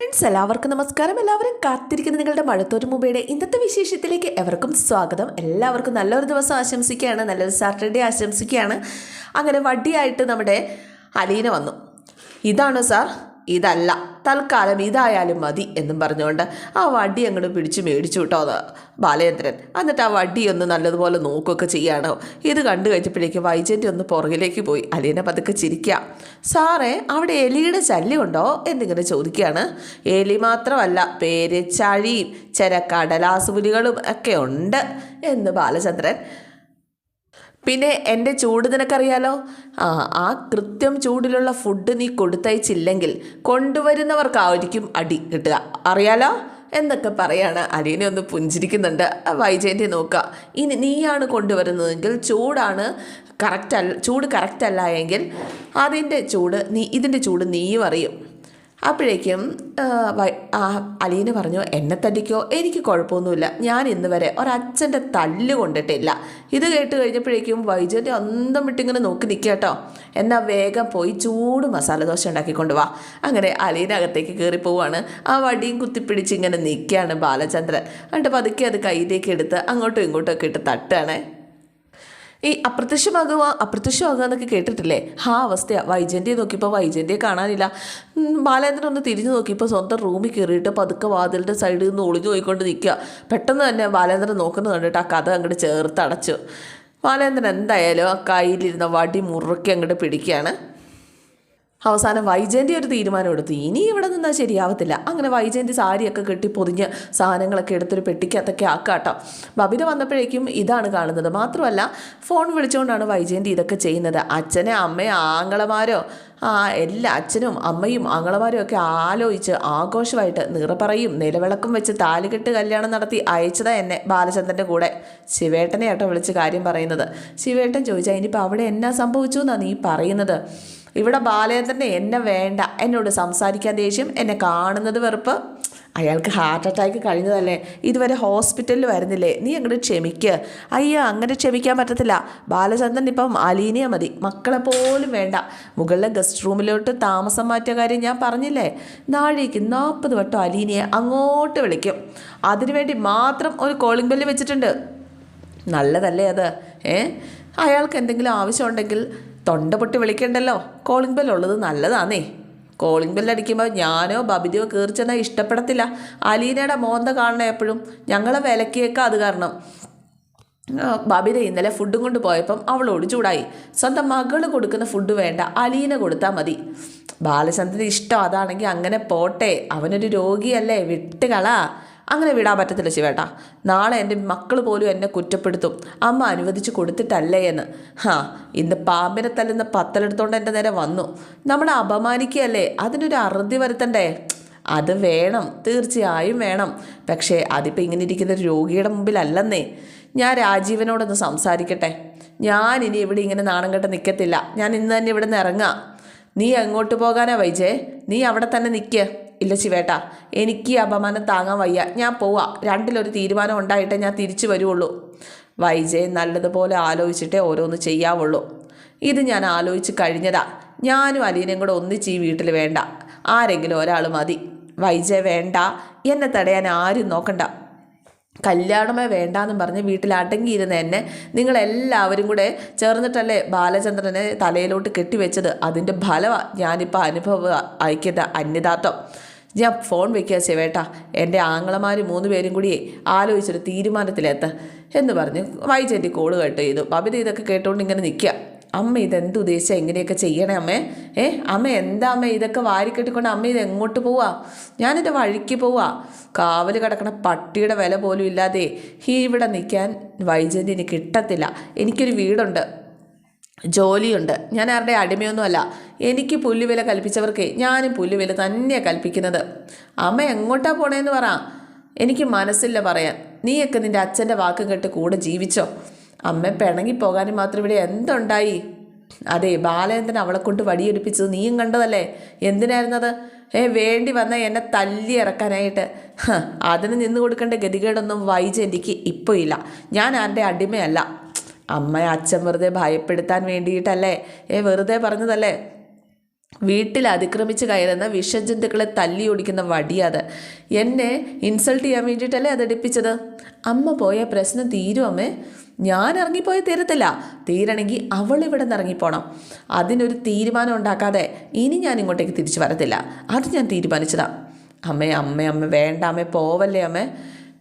Friends എല്ലാവർക്കും നമസ്കാരം. എല്ലാവരും കാത്തിരിക്കുന്ന നിങ്ങളുടെ മഴത്തോരു മുമ്പയുടെ ഇന്നത്തെ വിശേഷത്തിലേക്ക് എവർക്കും സ്വാഗതം. എല്ലാവർക്കും നല്ലൊരു ദിവസം ആശംസിക്കുകയാണ്. നല്ലൊരു സാറ്റർഡേ ആശംസിക്കുകയാണ്. അങ്ങനെ വടിയായിട്ട് നമ്മുടെ അലീന വന്നു. ഇതാണോ സാർ ഇതല്ല. തൽക്കാലം ഇതായാലും മതി എന്നും പറഞ്ഞുകൊണ്ട് ആ വടി അങ്ങോട്ട് പിടിച്ച് മേടിച്ചു വിട്ടോ ബാലേന്ദ്രൻ. എന്നിട്ട് ആ വടി ഒന്ന് നല്ലതുപോലെ നോക്കുകയൊക്കെ ചെയ്യാണോ? ഇത് കണ്ടു കഴിഞ്ഞപ്പോഴേക്കും വൈജന്റെ ഒന്ന് പുറകിലേക്ക് പോയി. അലീന പതുക്കെ ചിരിക്കുക സാറേ അവിടെ എലിയുടെ ശല്യമുണ്ടോ? എന്നിങ്ങനെ ചോദിക്കുകയാണ് എലി മാത്രമല്ല പേര് ചഴിയും ചില കടലാസുപുലികളും ഒക്കെ ഉണ്ട് എന്ന് ബാലചന്ദ്രൻ പിന്നെ എന്റെ ചൂട് നിനക്കറിയാലോ? ആ ആ കൃത്യം ചൂടിലുള്ള ഫുഡ് നീ കൊടുത്തയച്ചില്ലെങ്കിൽ കൊണ്ടുവരുന്നവർക്കായിരിക്കും അടി കിട്ടുക. അറിയാലോ? എന്നൊക്കെ പറയാണ്. അലീനെ ഒന്ന് പുഞ്ചിരിക്കുന്നുണ്ട്. വൈജയന്റെ നോക്കുക. ഇനി നീയാണ് കൊണ്ടുവരുന്നതെങ്കിൽ ചൂടാണ് കറക്റ്റ് അല്ല ചൂട് കറക്റ്റ് അല്ല എങ്കിൽ അതിന്റെ ചൂട് നീ ഇതിന്റെ ചൂട് നീയും അറിയും. അപ്പോഴേക്കും അലീന പറഞ്ഞു എന്നെ തടിക്കോ എനിക്ക് കുഴപ്പമൊന്നുമില്ല. ഞാൻ ഇന്ന് വരെ ഒരച്ഛന്റെ തല്ല് കൊണ്ടിട്ടില്ല. ഇത് കേട്ട് കഴിഞ്ഞപ്പോഴേക്കും വൈജന്റെ അന്തം വിട്ടിങ്ങനെ നോക്കി നിൽക്കുക കേട്ടോ. എന്നാൽ വേഗം പോയി ചൂട് മസാല ദോശ ഉണ്ടാക്കിക്കൊണ്ട് വാ. അങ്ങനെ അലീന അകത്തേക്ക് കയറി പോവാണ്. ആ വടിയും കുത്തിപ്പിടിച്ച് ഇങ്ങനെ നിൽക്കുകയാണ് ബാലചന്ദ്രൻ. എന്നിട്ട് പതുക്കെ അത് കയ്യിലേക്ക് എടുത്ത് അങ്ങോട്ടും ഇങ്ങോട്ടും ഒക്കെ ഇട്ട് തട്ടുകയാണേ. ഈ അപ്രത്യക്ഷമാകുക അപ്രത്യക്ഷമാകുക എന്നൊക്കെ കേട്ടിട്ടില്ലേ? ആ അവസ്ഥയാണ് വൈജന്തിയെ നോക്കിയപ്പോൾ വൈജന്തിയെ കാണാനില്ല. ബാലേന്ദ്രൻ ഒന്ന് തിരിഞ്ഞു നോക്കിയപ്പോൾ സ്വന്തം റൂമിൽ കയറിയിട്ട് പതുക്കെ വാതിലിന്റെ സൈഡിൽ നിന്ന് ഒളിഞ്ഞു പോയിക്കൊണ്ട് നിൽക്കുക. പെട്ടെന്ന് തന്നെ ബാലേന്ദ്രൻ നോക്കുന്നത് കണ്ടിട്ട് ആ കഥ അങ്ങോട്ട് ചേർത്തടച്ചു. ബാലേന്ദ്രൻ എന്തായാലും ആ കയ്യിലിരുന്ന വടി മുറുക്കി അങ്ങോട്ട് പിടിക്കുകയാണ്. അവസാനം വൈജയന്തി ഒരു തീരുമാനം എടുത്തു. ഇനി ഇവിടെ നിന്നാൽ ശരിയാവത്തില്ല. അങ്ങനെ വൈജയന്തി സാരിയൊക്കെ കെട്ടി പൊതിഞ്ഞ് സാധനങ്ങളൊക്കെ എടുത്തൊരു പെട്ടിക്കകത്തൊക്കെ ആക്കാട്ടോ. ബബിത വന്നപ്പോഴേക്കും ഇതാണ് കാണുന്നത്. മാത്രമല്ല ഫോൺ വിളിച്ചുകൊണ്ടാണ് വൈജയന്തി ഇതൊക്കെ ചെയ്യുന്നത്. അച്ഛനെ അമ്മയെ ആങ്ങളമാരോ? ആ എല്ലാ അച്ഛനും അമ്മയും ആങ്ങളമാരും ഒക്കെ ആലോചിച്ച് ആഘോഷമായിട്ട് നിറപറയും നിലവിളക്കും വെച്ച് താലികെട്ട് കല്യാണം നടത്തി അയച്ചതാ എന്നെ ബാലചന്ദ്രന്റെ കൂടെ. ശിവേട്ടനെ ആട്ടോ വിളിച്ച് കാര്യം പറയുന്നത്. ശിവേട്ടൻ ചോദിച്ചാൽ ഇനിയിപ്പോൾ അവിടെ എന്നാ സംഭവിച്ചു എന്നാണ് നീ പറയുന്നത്? ഇവിടെ ബാലേന്ദ്രനെ എന്നെ വേണ്ട. എന്നോട് സംസാരിക്കാൻ ദേഷ്യം എന്നെ കാണുന്നത് വെറുപ്പ്. അയാൾക്ക് ഹാർട്ട് അറ്റാക്ക് കഴിഞ്ഞതല്ലേ? ഇതുവരെ ഹോസ്പിറ്റലിൽ വരുന്നില്ലേ? നീ അങ്ങോട്ട് ക്ഷമിക്ക്. അയ്യോ അങ്ങനെ ക്ഷമിക്കാൻ പറ്റത്തില്ല. ബാലചന്ദ്രൻ ഇപ്പം അലീനിയ മതി. മക്കളെ പോലും വേണ്ട. മുകളിലെ ഗസ്റ്റ് റൂമിലോട്ട് താമസം മാറ്റിയ കാര്യം ഞാൻ പറഞ്ഞില്ലേ? നാഴേക്ക് നാൽപ്പത് വട്ടം അലീനിയെ അങ്ങോട്ട് വിളിക്കും. അതിനുവേണ്ടി മാത്രം ഒരു കോളിംഗ് ബെല്ല് വെച്ചിട്ടുണ്ട്. നല്ലതല്ലേ അത്? ഏ? അയാൾക്ക് എന്തെങ്കിലും ആവശ്യമുണ്ടെങ്കിൽ തൊണ്ട പൊട്ടി വിളിക്കണ്ടല്ലോ? കോളിംഗ് ബെൽ ഉള്ളത് നല്ലതാന്നേ. കോളിംഗ് ബെൽ അടിക്കുമ്പോൾ ഞാനോ ബബിതയോ ചെന്നാൽ ഇഷ്ടപ്പെടത്തില്ല. അലീനയുടെ മോന്ത കാണണം എപ്പോഴും. ഞങ്ങളെ വിലക്കിയേക്കാം അത് കാരണം. ബബിത ഇന്നലെ ഫുഡും കൊണ്ട് പോയപ്പം അവളോട് ചൂടായി. സ്വന്തം മകൾ കൊടുക്കുന്ന ഫുഡ് വേണ്ട അലീന കൊടുത്താൽ മതി. ബാലചന്ദ്രന് ഇഷ്ടം അതാണെങ്കിൽ അങ്ങനെ പോട്ടെ. അവനൊരു രോഗിയല്ലേ വിട്ടുകളാ. അങ്ങനെ വിടാൻ പറ്റത്തില്ല ശിവേട്ടാ. നാളെ എന്റെ മക്കൾ പോലും എന്നെ കുറ്റപ്പെടുത്തും. അമ്മ അനുവദിച്ച് കൊടുത്തിട്ടല്ലേ എന്ന്. ഹാ ഇന്ന് പാമ്പിനെ തല്ലുന്ന പത്തലെടുത്തോണ്ട് എന്റെ നേരെ വന്നു. നമ്മളെ അപമാനിക്കുകയല്ലേ? അതിനൊരു അറുതി വരുത്തണ്ടേ? അത് വേണം തീർച്ചയായും വേണം. പക്ഷേ അതിപ്പോൾ ഇങ്ങനെ ഇരിക്കുന്ന രോഗിയുടെ മുമ്പിലല്ലെന്നേ. ഞാൻ രാജീവനോടൊന്ന് സംസാരിക്കട്ടെ. ഞാൻ ഇനി ഇവിടെ ഇങ്ങനെ നാണം കെട്ട് നിൽക്കത്തില്ല ഞാൻ ഇന്ന് തന്നെ ഇവിടെ നിന്ന് ഇറങ്ങാം. നീ എങ്ങോട്ട് പോകാനാ വൈജേ? നീ അവിടെ തന്നെ നിൽക്ക് ഇല്ല ശിവേട്ട എനിക്ക് അപമാനം താങ്ങാൻ വയ്യ. ഞാൻ പോവാ. രണ്ടിലൊരു തീരുമാനം ഉണ്ടായിട്ടേ ഞാൻ തിരിച്ചു വരുവുള്ളൂ. വൈജയ് നല്ലതുപോലെ ആലോചിച്ചിട്ടേ ഓരോന്ന് ചെയ്യാവുള്ളൂ. ഇത് ഞാൻ ആലോചിച്ച് കഴിഞ്ഞതാ. ഞാനും അലീനയും കൂടെ ഒന്നിച്ച് ഈ വീട്ടിൽ വേണ്ട. ആരെങ്കിലും ഒരാൾ മതി. വൈജയ വേണ്ട. എന്നെ തടയാൻ ആരും നോക്കണ്ട. കല്യാണമേ വേണ്ടാന്നും പറഞ്ഞ് വീട്ടിൽ അടങ്ങിയിരുന്ന എന്നെ നിങ്ങളെല്ലാവരും കൂടെ ചേർന്നിട്ടല്ലേ ബാലചന്ദ്രനെ തലയിലോട്ട് കെട്ടിവെച്ചത്? അതിന്റെ ഫലമാണ് ഞാനിപ്പോൾ അനുഭവ അയക്കുന്ന അന്യദാത്വം ഞാൻ ഫോൺ വെക്കുക ശിവേട്ടാ. എന്റെ ആങ്ങളമാർ മൂന്ന് പേരും കൂടി ആലോചിച്ചൊരു തീരുമാനത്തിലെത്ത എന്ന് പറഞ്ഞ് വൈജന്റെ കോൾ കേട്ട് ചെയ്തു. ബബിത ഇതൊക്കെ കേട്ടുകൊണ്ട് ഇങ്ങനെ നിൽക്കുക അമ്മ ഇതെന്ത് ഉദ്ദേശിച്ചാൽ എങ്ങനെയൊക്കെ ചെയ്യണേ അമ്മേ? ഏ? അമ്മ എന്താ അമ്മ ഇതൊക്കെ വാരിക്കെട്ടിക്കൊണ്ട് അമ്മ ഇത് എങ്ങോട്ട് പോവാ? ഞാനിത് വഴിക്ക് പോവാ. കാവൽ കിടക്കണ പട്ടിയുടെ വില പോലും ഇല്ലാതെ ഈ ഇവിടെ നിൽക്കാൻ വൈജന്തിന് കിട്ടത്തില്ല. എനിക്കൊരു വീടുണ്ട്. ജോലിയുണ്ട്. ഞാൻ ആരുടെ അടിമയൊന്നുമല്ല. എനിക്ക് പുല്ലുവില കൽപ്പിച്ചവർക്ക് ഞാനും പുല്ലുവില തന്നെയാണ് കൽപ്പിക്കുന്നത്. അമ്മ എങ്ങോട്ടാ പോണേന്ന് പറ. എനിക്ക് മനസ്സില്ല പറയാൻ. നീയൊക്കെ നിന്റെ അച്ഛന്റെ വാക്കും കേട്ട് കൂടെ ജീവിച്ചോ? അമ്മ പിണങ്ങി പോകാനും മാത്രം ഇവിടെ എന്തുണ്ടായി? അതെ ബാലേന്ദ്രൻ അവളെ കൊണ്ട് വടിയെടുപ്പിച്ചത് നീയും കണ്ടതല്ലേ? എന്തിനായിരുന്നത്? ഏ വേണ്ടി വന്ന എന്നെ തല്ലി ഇറക്കാനായിട്ട്. അതിന് നിന്ന് കൊടുക്കേണ്ട ഗതികേടൊന്നും വൈജ എനിക്ക് ഇപ്പോൾ ഇല്ല. ഞാൻ ആരുടെ അടിമയല്ല. അമ്മ അച്ഛൻ വെറുതെ ഭയപ്പെടുത്താൻ വേണ്ടിയിട്ടല്ലേ? ഏ വെറുതെ പറഞ്ഞതല്ലേ? വീട്ടിൽ അതിക്രമിച്ച് കയറുന്ന വിഷജന്തുക്കളെ തല്ലി ഓടിക്കുന്ന വടിയത്. എന്നെ ഇൻസൾട്ട് ചെയ്യാൻ വേണ്ടിയിട്ടല്ലേ അത് അടുപ്പിച്ചത് അമ്മ പോയ പ്രശ്നം തീരും അമ്മേ. ഞാൻ ഇറങ്ങിപ്പോയ തീരത്തില്ല. തീരണമെങ്കിൽ അവൾ ഇവിടെ നിന്ന് ഇറങ്ങിപ്പോണം. അതിനൊരു തീരുമാനം ഉണ്ടാക്കാതെ ഇനി ഞാൻ ഇങ്ങോട്ടേക്ക് തിരിച്ചു വരത്തില്ല. അത് ഞാൻ തീരുമാനിച്ചതാണ് അമ്മേ അമ്മേ അമ്മ വേണ്ട അമ്മേ പോവല്ലേ അമ്മേ?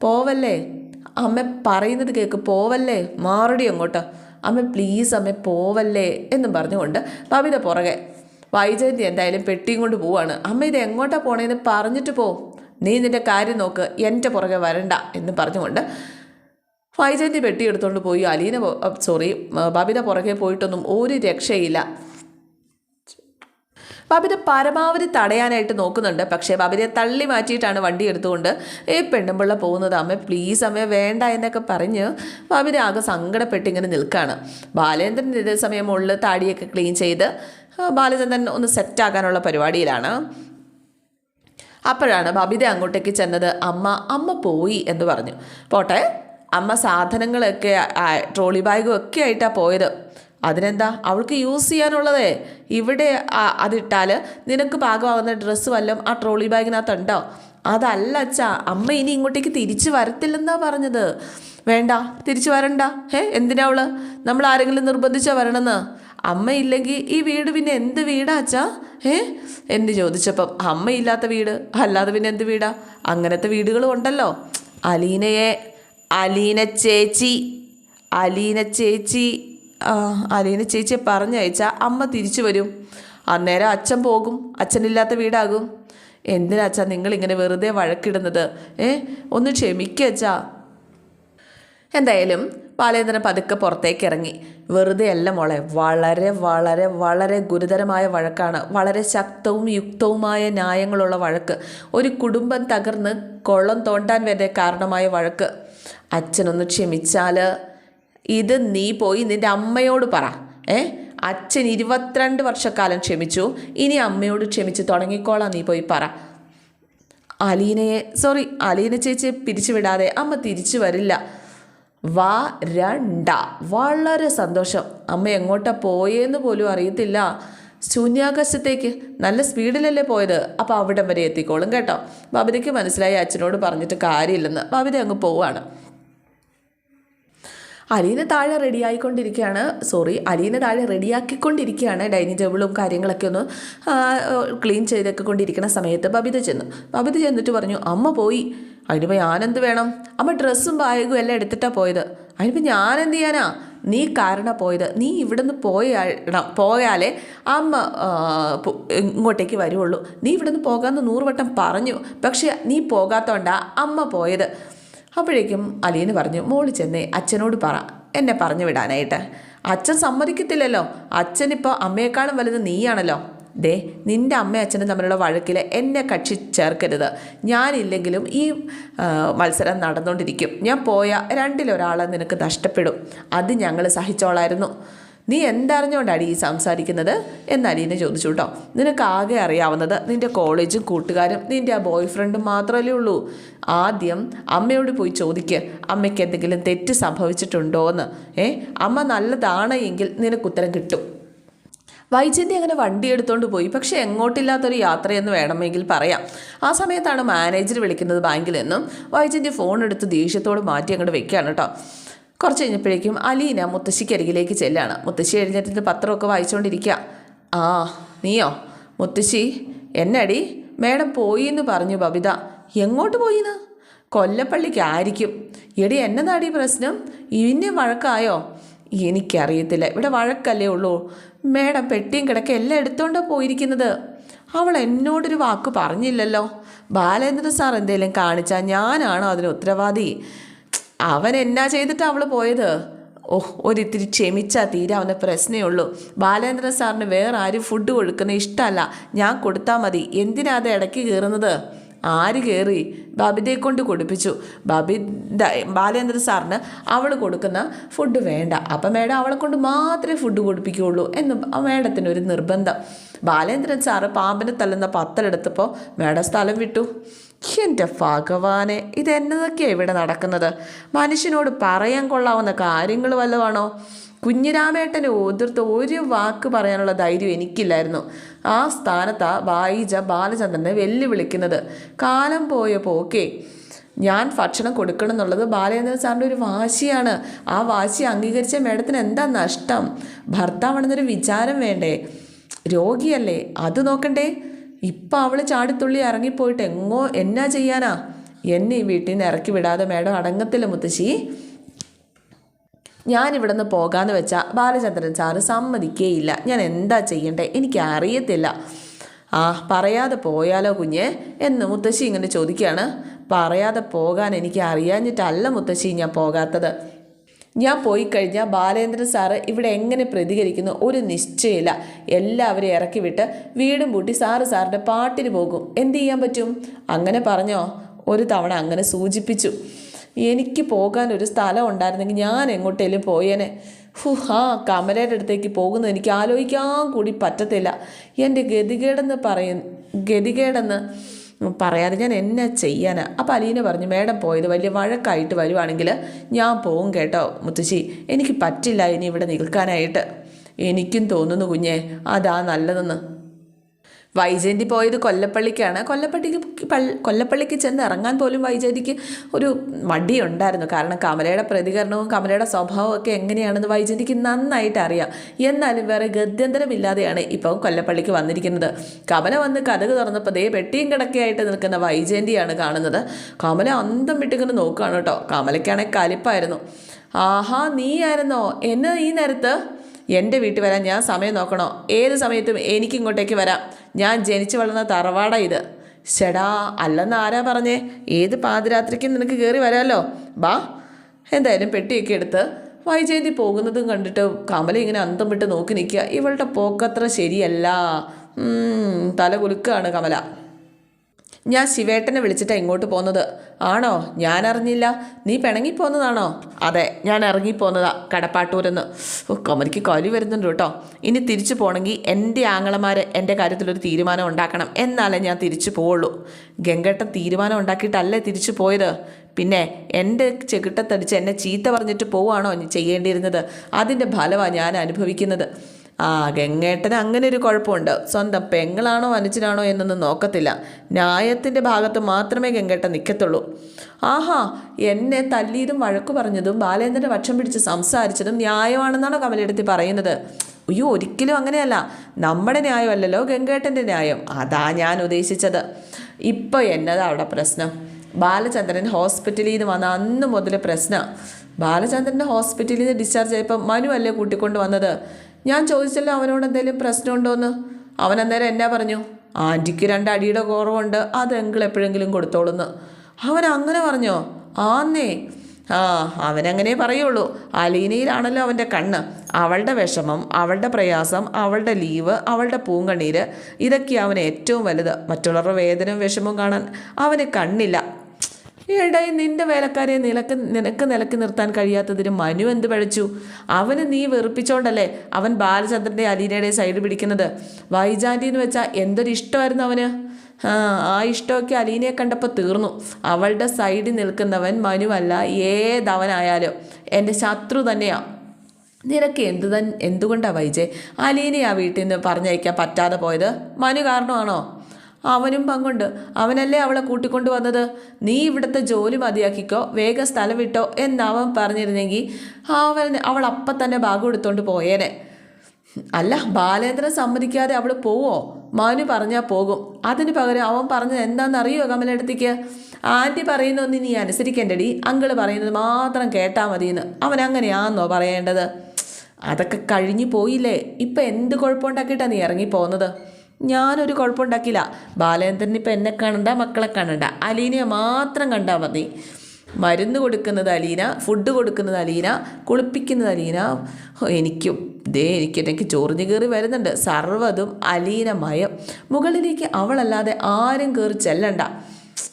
പോവല്ലേ? അമ്മ പറയുന്നത് കേൾക്ക് പോവല്ലേ? മാറടി അങ്ങോട്ട്. അമ്മ പ്ലീസ് അമ്മ പോവല്ലേ? എന്നും പറഞ്ഞുകൊണ്ട് ബബിത പുറകെ. വൈജയന്തി എന്തായാലും പെട്ടിയും കൊണ്ട് പോവാണ്. അമ്മ ഇത് എങ്ങോട്ടാ പോണേന്ന് പറഞ്ഞിട്ട് പോ. നീ നിന്റെ കാര്യം നോക്ക്. എന്റെ പുറകെ വരണ്ട. എന്ന് പറഞ്ഞുകൊണ്ട് വൈജയന്തി പെട്ടി എടുത്തുകൊണ്ട് പോയി. അലീന സോറി ബബിത പുറകെ പോയിട്ടൊന്നും ഒരു രക്ഷയില്ല. ബബിത പരമാവധി തടയാനായിട്ട് നോക്കുന്നുണ്ട്. പക്ഷേ ബബിതയെ തള്ളി മാറ്റിയിട്ടാണ് വണ്ടി എടുത്തുകൊണ്ട് ഈ പെണ്ണുമ്പിള്ള പോകുന്നത് അമ്മ പ്ലീസ് അമ്മ വേണ്ട എന്നൊക്കെ പറഞ്ഞ് ബബിത ആകെ സങ്കടപ്പെട്ട് ഇങ്ങനെ നിൽക്കുകയാണ് ബാലേന്ദ്രൻ ഇതേ സമയം മുകളിൽ താടിയൊക്കെ ക്ലീൻ ചെയ്ത് ബാലചന്ദ്രൻ ഒന്ന് സെറ്റാക്കാനുള്ള പരിപാടിയിലാണ്. അപ്പോഴാണ് ബബിത അങ്ങോട്ടേക്ക് ചെന്നത് അമ്മ അമ്മ പോയി എന്ന് പറഞ്ഞു. പോട്ടെ അമ്മ സാധനങ്ങളൊക്കെ ട്രോളി ബാഗും ഒക്കെ ആയിട്ടാണ് പോയത്. അതിനെന്താ? അവൾക്ക് യൂസ് ചെയ്യാനുള്ളതേ. ഇവിടെ അതിട്ടാൽ നിനക്ക് പാകമാകുന്ന ഡ്രസ്സ് വല്ലതും ആ ട്രോളി ബാഗിനകത്തുണ്ടോ അതല്ല അച്ഛാ അമ്മ ഇനി ഇങ്ങോട്ടേക്ക് തിരിച്ചു വരത്തില്ലെന്നാ പറഞ്ഞത്. വേണ്ട തിരിച്ചു വരണ്ട. ഹേ എന്തിനാ അവൾ? നമ്മൾ ആരെങ്കിലും നിർബന്ധിച്ചാ വരണമെന്ന് അമ്മ ഇല്ലെങ്കിൽ ഈ വീട് പിന്നെ എന്ത് വീടാ അച്ഛാ? ഏ എന്ന് ചോദിച്ചപ്പം അമ്മയില്ലാത്ത വീട് അല്ലാതെ പിന്നെ എന്ത് വീടാ? അങ്ങനത്തെ വീടുകളും ഉണ്ടല്ലോ. അലീനയെ അലീന ചേച്ചി അലീന ചേച്ചി. അലീന ചേച്ചിയെ പറഞ്ഞയച്ചാൽ അമ്മ തിരിച്ചു വരും. അന്നേരം അച്ഛൻ പോകും. അച്ഛനില്ലാത്ത വീടാകും. എന്തിനാ നിങ്ങളിങ്ങനെ വെറുതെ വഴക്കിടുന്നത്? ഏ ഒന്ന് ക്ഷമിക്കുക എന്തായാലും പാലേന്ദ്രൻ പതുക്കെ പുറത്തേക്ക് ഇറങ്ങി വെറുതെ അല്ല മോളെ വളരെ വളരെ വളരെ ഗുരുതരമായ വഴക്കാണ്. വളരെ ശക്തവും യുക്തവുമായ ന്യായങ്ങളുള്ള വഴക്ക്. ഒരു കുടുംബം തകർന്ന് കൊള്ളം തോണ്ടാൻ വരെ കാരണമായ വഴക്ക്. അച്ഛനൊന്ന് ക്ഷമിച്ചാൽ ഇത് നീ പോയി നിന്റെ അമ്മയോട് പറ. ഏ? അച്ഛൻ ഇരുപത്തിരണ്ട് വർഷക്കാലം ക്ഷമിച്ചു. ഇനി അമ്മയോട് ക്ഷമിച്ച് തുടങ്ങിക്കോളാം നീ പോയി പറ. അലീനയെ സോറി അലീന ചേച്ചിയെ പിരിച്ചുവിടാതെ അമ്മ തിരിച്ചു വരില്ല. വാ രണ്ട. വളരെ സന്തോഷം. അമ്മ എങ്ങോട്ടാ പോയെന്ന് പോലും അറിയത്തില്ല. ശൂന്യാകാശത്തേക്ക്. നല്ല സ്പീഡിലല്ലേ പോയത്? അപ്പോൾ അവിടം വരെ എത്തിക്കോളും കേട്ടോ. ബബിതയ്ക്ക് മനസ്സിലായി അച്ഛനോട് പറഞ്ഞിട്ട് കാര്യമില്ലെന്ന്. ബബിത അങ്ങ് പോവാണ്. അലീന താഴെ റെഡിയായിക്കൊണ്ടിരിക്കുകയാണ് സോറി അലീന താഴെ റെഡിയാക്കിക്കൊണ്ടിരിക്കുകയാണ് ഡൈനിങ് ടേബിളും കാര്യങ്ങളൊക്കെ ഒന്ന് ക്ലീൻ ചെയ്തൊക്കെ കൊണ്ടിരിക്കുന്ന സമയത്ത് ബബിത ചെന്നു. ബബിത ചെന്നിട്ട് പറഞ്ഞു അമ്മ പോയി. അതിനിപ്പോൾ ഞാനെന്ത് വേണം. അമ്മ ഡ്രസ്സും ബാഗും എല്ലാം എടുത്തിട്ടാണ് പോയത്. അതിനിപ്പോൾ ഞാനെന്ത് ചെയ്യാനാ? നീ കാരണ പോയത്. നീ ഇവിടുന്ന് പോയാൽ പോയാലേ അമ്മ ഇങ്ങോട്ടേക്ക് വരുള്ളൂ നീ ഇവിടുന്ന് പോകാമെന്ന് നൂറ് വട്ടം പറഞ്ഞു. പക്ഷേ നീ പോകാത്തോണ്ടാ അമ്മ പോയത്. അപ്പോഴേക്കും അലീന് പറഞ്ഞു മോൾ ചെന്നേ അച്ഛനോട് പറ എന്നെ പറഞ്ഞു വിടാനായിട്ട്. അച്ഛൻ സമ്മതിക്കത്തില്ലല്ലോ അച്ഛനിപ്പോൾ അമ്മയെക്കാളും വലുത് നീയാണല്ലോ. ദേ നിന്റെ അമ്മ അച്ഛനും തമ്മിലുള്ള വഴക്കിൽ എന്നെ കക്ഷി ചേർക്കരുത്. ഞാനില്ലെങ്കിലും ഈ മത്സരം നടന്നുകൊണ്ടിരിക്കും ഞാൻ പോയ രണ്ടിലൊരാളെ നിനക്ക് നഷ്ടപ്പെടും. അത് ഞങ്ങൾ സഹിച്ചോളായിരുന്നു. നീ എന്തറിഞ്ഞുകൊണ്ടാണ് ഈ സംസാരിക്കുന്നത്? എന്ന് അലീന ചോദിച്ചു കേട്ടോ നിനക്ക് ആകെ അറിയാവുന്നത് നിന്റെ കോളേജും കൂട്ടുകാരും നിന്റെ ആ ബോയ് ഫ്രണ്ടും മാത്രമല്ലേ ഉള്ളൂ. ആദ്യം അമ്മയോട് പോയി ചോദിക്ക് അമ്മയ്ക്ക് എന്തെങ്കിലും തെറ്റ് സംഭവിച്ചിട്ടുണ്ടോ എന്ന്. ഏ അമ്മ നല്ലതാണ് എങ്കിൽ നിനക്ക് ഉത്തരം കിട്ടും. വൈജന്തി അങ്ങനെ വണ്ടി എടുത്തുകൊണ്ട് പോയി. പക്ഷേ എങ്ങോട്ടില്ലാത്തൊരു യാത്രയെന്ന് വേണമെങ്കിൽ പറയാം. ആ സമയത്താണ് മാനേജർ വിളിക്കുന്നത് ബാങ്കിൽ നിന്നും. വൈജന്തി ഫോൺ എടുത്ത് ദേഷ്യത്തോട് മാറ്റി അങ്ങോട്ട് വെക്കുകയാണ് കേട്ടോ കുറച്ച് കഴിഞ്ഞപ്പോഴേക്കും അലീന മുത്തശ്ശിക്ക് അരികിലേക്ക് ചെല്ലാണ്. മുത്തശ്ശി എഴുന്നേറ്റിട്ട് പത്രമൊക്കെ വായിച്ചുകൊണ്ടിരിക്കുക ആ നീയോ? മുത്തശ്ശി എന്നടി? മേഡം പോയി എന്ന് പറഞ്ഞു ബബിത. എങ്ങോട്ട് പോയിന്ന്? കൊല്ലപ്പള്ളിക്കായിരിക്കും എടി എന്നതാടി പ്രശ്നം? ഇന്നെ വഴക്കായോ? എനിക്കറിയത്തില്ല. ഇവിടെ വഴക്കല്ലേ ഉള്ളൂ. മേഡം പെട്ടിയും കിടക്ക എല്ലാം എടുത്തോണ്ടാണ് പോയിരിക്കുന്നത്. അവൾ എന്നോടൊരു വാക്ക് പറഞ്ഞില്ലല്ലോ. ബാലേന്ദ്ര സാർ എന്തെങ്കിലും കാണിച്ചാൽ ഞാനാണോ അതിന് ഉത്തരവാദി? അവൻ എന്നാ ചെയ്തിട്ടാ അവൾ പോയത്? ഓഹ് ഒരിത്തിരി ക്ഷമിച്ചാൽ തീരാവുന്ന പ്രശ്നമേ ഉള്ളൂ. ബാലേന്ദ്രൻ സാറിന് വേറെ ആരും ഫുഡ് കൊടുക്കുന്ന ഇഷ്ടമല്ല ഞാൻ കൊടുത്താൽ മതി. എന്തിനാ അത് ഇടയ്ക്ക് കയറുന്നത് ആര് കയറി ബബിതയെ കൊണ്ട് കൊടുപ്പിച്ചു. ബബി ബാലേന്ദ്ര സാറിന് അവൾ കൊടുക്കുന്ന ഫുഡ് വേണ്ട. അപ്പം മേഡം അവളെ കൊണ്ട് മാത്രമേ ഫുഡ് കൊടുപ്പിക്കുകയുള്ളൂ എന്ന് മേഡത്തിനൊരു നിർബന്ധം. ബാലേന്ദ്രൻ സാറ് പാമ്പിനെ തല്ലുന്ന പത്തലെടുത്തപ്പോൾ മേഡം സ്ഥലം വിട്ടു. എന്റെ ഭഗവാനെ ഇതെന്നതൊക്കെയാണ് ഇവിടെ നടക്കുന്നത്? മനുഷ്യനോട് പറയാൻ കൊള്ളാവുന്ന കാര്യങ്ങൾ വല്ലതാണോ? കുഞ്ഞിരാമേട്ടനെ എതിർത്ത് ഒരു വാക്ക് പറയാനുള്ള ധൈര്യം എനിക്കില്ലായിരുന്നു. ആ സ്ഥാനത്താ വായിജ ബാലചന്ദ്രനെ വെല്ലുവിളിക്കുന്നത്. കാലം പോയ പോക്കേ ഞാൻ ഭക്ഷണം കൊടുക്കണം എന്നുള്ളത് ബാലചന്ദ്രൻ സാറിന്റെ ഒരു വാശിയാണ്. ആ വാശി അംഗീകരിച്ച മേഡത്തിന് എന്താ നഷ്ടം? ഭർത്താവാണെന്നൊരു വിചാരം വേണ്ടേ? രോഗിയല്ലേ അത് നോക്കണ്ടേ? ഇപ്പം അവൾ ചാടിത്തുള്ളി ഇറങ്ങിപ്പോയിട്ട് എങ്ങോ എന്നാ ചെയ്യാനാ? എന്നെ ഈ വീട്ടിൽ നിന്ന് ഇറക്കി വിടാതെ മേഡം അടങ്ങത്തില്ല മുത്തശ്ശി. ഞാൻ ഇവിടെ നിന്ന് പോകാമെന്ന് വെച്ചാൽ ബാലചന്ദ്രൻ സാറ് സമ്മതിക്കേയില്ല. ഞാൻ എന്താ ചെയ്യണ്ടേ? എനിക്ക് അറിയത്തില്ല ആ പറയാതെ പോയാലോ കുഞ്ഞെ? എന്ന് മുത്തശ്ശി ഇങ്ങനെ ചോദിക്കുകയാണ് പറയാതെ പോകാൻ എനിക്ക് അറിയാഞ്ഞിട്ടല്ല മുത്തശ്ശി ഞാൻ പോകാത്തത്. ഞാൻ പോയി കഴിഞ്ഞാൽ ബാലേന്ദ്രൻ സാറ് ഇവിടെ എങ്ങനെ പ്രതികരിക്കുന്നു? ഒരു നിശ്ചയമില്ല. എല്ലാവരെയും ഇറക്കി വിട്ട് വീടും പൂട്ടി സാറ് സാറിന്റെ പാട്ടിന് പോകും. എന്ത് ചെയ്യാൻ പറ്റും? അങ്ങനെ പറഞ്ഞോ? ഒരു തവണ അങ്ങനെ സൂചിപ്പിച്ചു. എനിക്ക് പോകാൻ ഒരു സ്ഥലം ഉണ്ടായിരുന്നെങ്കിൽ ഞാൻ എങ്ങോട്ടേലും പോയേനെ. ഹു ആ കമലയുടെ അടുത്തേക്ക് പോകുന്നത് എനിക്ക് ആലോചിക്കാൻ കൂടി പറ്റത്തില്ല. എന്റെ ഗതികേടെന്ന് പറയും ഗതികേടെന്ന് പറയാതെ ഞാൻ എന്നാ ചെയ്യാനാ? അപ്പം അലീന പറഞ്ഞു മേഡം പോയത് വലിയ വഴക്കായിട്ട് വരുവാണെങ്കിൽ ഞാൻ പോവും കേട്ടോ മുത്തശ്ശി. എനിക്ക് പറ്റില്ല ഇനി ഇവിടെ നിൽക്കാനായിട്ട്. എനിക്കും തോന്നുന്നു കുഞ്ഞേ അതാ നല്ലതെന്ന്. വൈജയന്തി പോയത് കൊല്ലപ്പള്ളിക്കാണ്. കൊല്ലപ്പള്ളിക്ക് കൊല്ലപ്പള്ളിക്ക് ചെന്ന് ഇറങ്ങാൻ പോലും വൈജയന്തിക്ക് ഒരു മടിയുണ്ടായിരുന്നു. കാരണം കമലയുടെ പ്രതികരണവും കമലയുടെ സ്വഭാവവും ഒക്കെ എങ്ങനെയാണെന്ന് വൈജയന്തിക്ക് നന്നായിട്ട് അറിയാം. എന്നാലും വേറെ ഗത്യന്തരമില്ലാതെയാണ് ഇപ്പോൾ കൊല്ലപ്പള്ളിക്ക് വന്നിരിക്കുന്നത്. കമല വന്ന് കഥക് തുറന്നപ്പോൾ ദേ പെട്ടിയും കിടക്കയായിട്ട് നിൽക്കുന്ന വൈജയന്തിയാണ് കാണുന്നത്. കമല അന്തം വിട്ടിങ്ങനെ നോക്കുകയാണ് കേട്ടോ. കമലയ്ക്കാണെങ്കിൽ കലിപ്പായിരുന്നു. ആഹാ നീ ആയിരുന്നോ എന്നെ ഈ നേരത്ത്? എന്റെ വീട്ടിൽ വരാൻ ഞാൻ സമയം നോക്കണോ? ഏത് സമയത്തും എനിക്കിങ്ങോട്ടേക്ക് വരാം. ഞാൻ ജനിച്ചു വളർന്ന തറവാട ഇത്. ചേടാ അല്ലെന്ന് ആരാ പറഞ്ഞേ? ഏത് പാതിരാത്രിക്കും നിനക്ക് കയറി വരാമല്ലോ ബാ എന്തായാലും പെട്ടിയൊക്കെ എടുത്ത് വൈജയന്തി പോകുന്നതും കണ്ടിട്ട് കമല ഇങ്ങനെ അന്തം വിട്ട് നോക്കി നിൽക്കുക. ഇവളുടെ പോക്കത്ര ശരിയല്ല. തല കുലുക്കാണ് കമല. ഞാൻ ശിവേട്ടനെ വിളിച്ചിട്ടാണ് ഇങ്ങോട്ട് പോകുന്നത് ആണോ? ഞാൻ അറിഞ്ഞില്ല നീ പിണങ്ങിപ്പോന്നതാണോ? അതെ ഞാൻ ഇറങ്ങിപ്പോന്നതാ കടപ്പാട്ടൂരെന്ന്. കമലിക്ക് കലി വരുന്നുണ്ട് കേട്ടോ. ഇനി തിരിച്ചു പോകണമെങ്കിൽ എന്റെ ആങ്ങളമാർ എന്റെ കാര്യത്തിലൊരു തീരുമാനം ഉണ്ടാക്കണം. എന്നാലേ ഞാൻ തിരിച്ചു പോവുള്ളൂ. ഗംഗട്ട തീരുമാനം ഉണ്ടാക്കിയിട്ടല്ലേ തിരിച്ചു പോയത്? പിന്നെ എന്റെ ചെകിട്ടത്തടിച്ച് എന്നെ ചീത്ത പറഞ്ഞിട്ട് പോവുകയാണോ ചെയ്യേണ്ടിയിരുന്നത്? അതിന്റെ ഫലമാണ് ഞാൻ അനുഭവിക്കുന്നത്. ആ ഗംഗേട്ടന് അങ്ങനെ ഒരു കുഴപ്പമുണ്ട്. സ്വന്തം പെങ്ങളാണോ അനുജനാണോ എന്നൊന്നും നോക്കത്തില്ല. ന്യായത്തിന്റെ ഭാഗത്ത് മാത്രമേ ഗംഗേട്ടൻ നിൽക്കത്തുള്ളൂ ആഹാ എന്നെ തല്ലിയതും വഴക്കു പറഞ്ഞതും ബാലേന്ദ്രന്റെ പക്ഷം പിടിച്ച് സംസാരിച്ചതും ന്യായമാണെന്നാണോ കമലെടുത്തി പറയുന്നത്? അയ്യോ ഒരിക്കലും അങ്ങനെയല്ല. നമ്മുടെ ന്യായമല്ലല്ലോ ഗംഗേട്ടന്റെ ന്യായം. അതാ ഞാൻ ഉദ്ദേശിച്ചത്. ഇപ്പോൾ എന്നതാ അവിടെ പ്രശ്നം? ബാലചന്ദ്രൻ ഹോസ്പിറ്റലിൽ നിന്ന് വന്ന അന്ന് മുതൽ പ്രശ്നം. ബാലചന്ദ്രന്റെ ഹോസ്പിറ്റലിൽ നിന്ന് ഡിസ്ചാർജ് ആയപ്പോൾ മനു അല്ലേ കൂട്ടിക്കൊണ്ട് വന്നത്? ഞാൻ ചോദിച്ചല്ലോ അവനോട് എന്തെങ്കിലും പ്രശ്നമുണ്ടോയെന്ന് അവൻ അന്നേരം എന്നാ പറഞ്ഞു? ആന്റിക്ക് രണ്ട് അടിയുടെ കുറവുണ്ട്. അത് എപ്പോഴെങ്കിലും കൊടുത്തോളുന്ന്. അവൻ അങ്ങനെ പറഞ്ഞോ? ആന്നേ. ആ അവനങ്ങനെ പറയുള്ളൂ. അലീനയിലാണല്ലോ അവന്റെ കണ്ണ്. അവളുടെ വിഷമം അവളുടെ പ്രയാസം അവളുടെ ലീവ് അവളുടെ പൂങ്കണ്ണീര് ഇതൊക്കെയാണ് അവന് ഏറ്റവും വലുത്. മറ്റുള്ളവരുടെ വേദനയും വിഷമവും കാണാൻ അവന് കണ്ണില്ല. എടേ നിന്റെ വേലക്കാരെ നിലയ്ക്ക് നിനക്ക് നിലയ്ക്ക് നിർത്താൻ കഴിയാത്തതിന് മനു എന്ത് പഴച്ചു? അവന് നീ വെറുപ്പിച്ചോണ്ടല്ലേ അവൻ ബാലചന്ദ്രന്റെ അലീനയുടെ സൈഡ് പിടിക്കുന്നത്? വൈജാന്റി എന്ന് വെച്ചാൽ എന്തൊരു ഇഷ്ടമായിരുന്നു അവന്? ആ ഇഷ്ടമൊക്കെ അലീനയെ കണ്ടപ്പോൾ തീർന്നു. അവളുടെ സൈഡിൽ നിൽക്കുന്നവൻ മനുവല്ല ഏതവനായാലും എന്റെ ശത്രു തന്നെയാണ് നിനക്ക് എന്ത് തൻ എന്തുകൊണ്ടാണ് വൈജയ്? അലീനെ വീട്ടിൽ നിന്ന് പറഞ്ഞയക്കാൻ പറ്റാതെ പോയത്? മനു കാരണമാണോ? അവനും പങ്കുണ്ട്. അവനല്ലേ അവളെ കൂട്ടിക്കൊണ്ടു വന്നത്? നീ ഇവിടുത്തെ ജോലി മതിയാക്കിക്കോ വേഗം സ്ഥലം വിട്ടോ എന്നവൻ പറഞ്ഞിരുന്നെങ്കിൽ അവൻ അവൾ അപ്പം തന്നെ ഭാഗം എടുത്തോണ്ട് പോയേനെ. അല്ല ബാലേന്ദ്രൻ സമ്മതിക്കാതെ അവൾ പോവോ? മനു പറഞ്ഞാൽ പോകും. അതിന് പകരം അവൻ പറഞ്ഞത് എന്താണെന്നറിയോ കമലടുത്തേക്ക്? ആന്റി പറയുന്നൊന്നും നീ അനുസരിക്കേണ്ടടി. അങ്കിൾ പറയുന്നത് മാത്രം കേട്ടാൽ മതിയെന്ന്. അവൻ അങ്ങനെയാണെന്നോ പറയേണ്ടത്? അതൊക്കെ കഴിഞ്ഞു പോയില്ലേ. ഇപ്പം എന്ത് കുഴപ്പമുണ്ടാക്കിയിട്ടാണ് നീ ഇറങ്ങി പോകുന്നത് ഞാനൊരു കുഴപ്പമുണ്ടാക്കില്ല ബാലേന്ദ്രൻ ഇപ്പം എന്നെ കാണണ്ട മക്കളെ കാണണ്ട. അലീനയെ മാത്രം കണ്ടാൽ മതി. മരുന്ന് കൊടുക്കുന്നത് അലീന ഫുഡ് കൊടുക്കുന്നത് അലീന കുളിപ്പിക്കുന്നത് അലീന. എനിക്കും ദേ എനിക്ക് എനിക്ക് ചോറിഞ്ഞ് കയറി വരുന്നുണ്ട്. സർവതും അലീനമയം. മുകളിലേക്ക് അവളല്ലാതെ ആരും കയറി ചെല്ലണ്ട.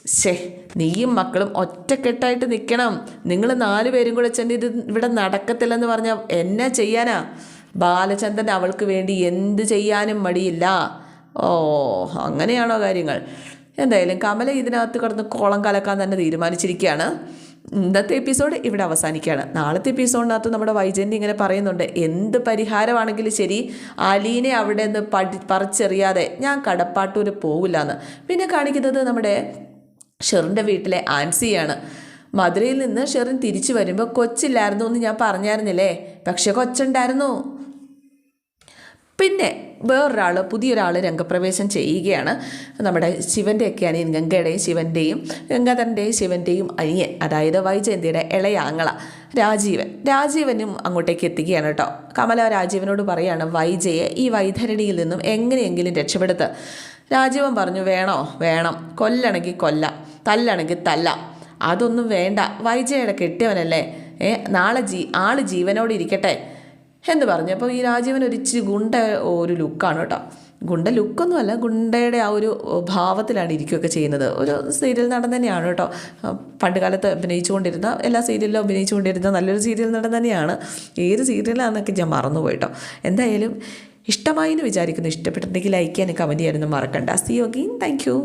ശേ നീയും മക്കളും ഒറ്റക്കെട്ടായിട്ട് നിൽക്കണം നിങ്ങൾ നാലു പേരും കൂടെ ചെന്ന് ഇത് ഇവിടെ നടക്കത്തില്ലെന്ന് പറഞ്ഞാൽ എന്നാ ചെയ്യാനാ? ബാലചന്ദ്രൻ അവൾക്ക് വേണ്ടി എന്ത് ചെയ്യാനും മടിയില്ല. ഓ അങ്ങനെയാണോ കാര്യങ്ങൾ? എന്തായാലും കമല ഇതിനകത്ത് കിടന്ന് കോളം കലക്കാൻ തന്നെ തീരുമാനിച്ചിരിക്കുകയാണ്. ഇന്നത്തെ എപ്പിസോഡ് ഇവിടെ അവസാനിക്കുകയാണ്. നാളത്തെ എപ്പിസോഡിനകത്ത് നമ്മുടെ വൈജന്തി ഇങ്ങനെ പറയുന്നുണ്ട്. എന്ത് പരിഹാരമാണെങ്കിലും ശരി അലീനെ അവിടെ നിന്ന് പഠി പറിച്ചെറിയാതെ ഞാൻ കടപ്പാട്ടൂർ പോവില്ല എന്ന് പിന്നെ കാണിക്കുന്നത് നമ്മുടെ ഷെറിന്റെ വീട്ടിലെ ആൻസിയാണ്. മധുരയിൽ നിന്ന് ഷെറിൻ തിരിച്ചു വരുമ്പോൾ കൊച്ചില്ലായിരുന്നു എന്ന് ഞാൻ പറഞ്ഞായിരുന്നില്ലേ? പക്ഷെ കൊച്ചുണ്ടായിരുന്നു. പിന്നെ വേറൊരാൾ പുതിയൊരാൾ രംഗപ്രവേശം ചെയ്യുകയാണ്. നമ്മുടെ ശിവന്റെയൊക്കെയാണ് അനിയൻ ഗംഗയുടെയും ശിവന്റെയും ഗംഗാധരന്റെയും ശിവന്റെയും അനിയൻ അതായത് വൈജയന്തിയുടെ ഇളയാങ്ങള രാജീവൻ. രാജീവനും അങ്ങോട്ടേക്ക് എത്തിക്കുകയാണ് കേട്ടോ. കമല രാജീവനോട് പറയാണ് വൈജയെ ഈ വൈധരണിയിൽ നിന്നും എങ്ങനെയെങ്കിലും രക്ഷപ്പെടുത്ത്. രാജീവൻ പറഞ്ഞു വേണോ? വേണം. കൊല്ലണമെങ്കിൽ കൊല്ല. തല്ലണമെങ്കിൽ തല്ല. അതൊന്നും വേണ്ട. വൈജയുടെ കെട്ടിയവനല്ലേ? ഏ നാളെ ജീ ആൾ ജീവനോടെ ഇരിക്കട്ടെ. എന്ന് പറഞ്ഞു. അപ്പോൾ ഈ രാജീവൻ ഒരു ഇച്ചിരി ഗുണ്ട ഒരു ലുക്കാണ് കേട്ടോ. ഗുണ്ട ലുക്കൊന്നുമല്ല ഗുണ്ടയുടെ ആ ഒരു ഭാവത്തിലാണ് ഇരിക്കുകയൊക്കെ ചെയ്യുന്നത്. ഒരു സീരിയൽ നടൻ തന്നെയാണ് കേട്ടോ. പണ്ട് കാലത്ത് അഭിനയിച്ചുകൊണ്ടിരുന്ന എല്ലാ സീരിയലിലും അഭിനയിച്ചുകൊണ്ടിരുന്ന നല്ലൊരു സീരിയൽ നടൻ തന്നെയാണ്. ഏത് സീരിയലാണെന്നൊക്കെ ഞാൻ മറന്നുപോയി കേട്ടോ. എന്തായാലും ഇഷ്ടമായി എന്ന് വിചാരിക്കുന്നു. ഇഷ്ടപ്പെട്ടിട്ടുണ്ടെങ്കിൽ ലൈക്ക് ചെയ്യാനും കമന്റ് ചെയ്യാനൊന്നും മറക്കണ്ട. C യോഗീൻ thank you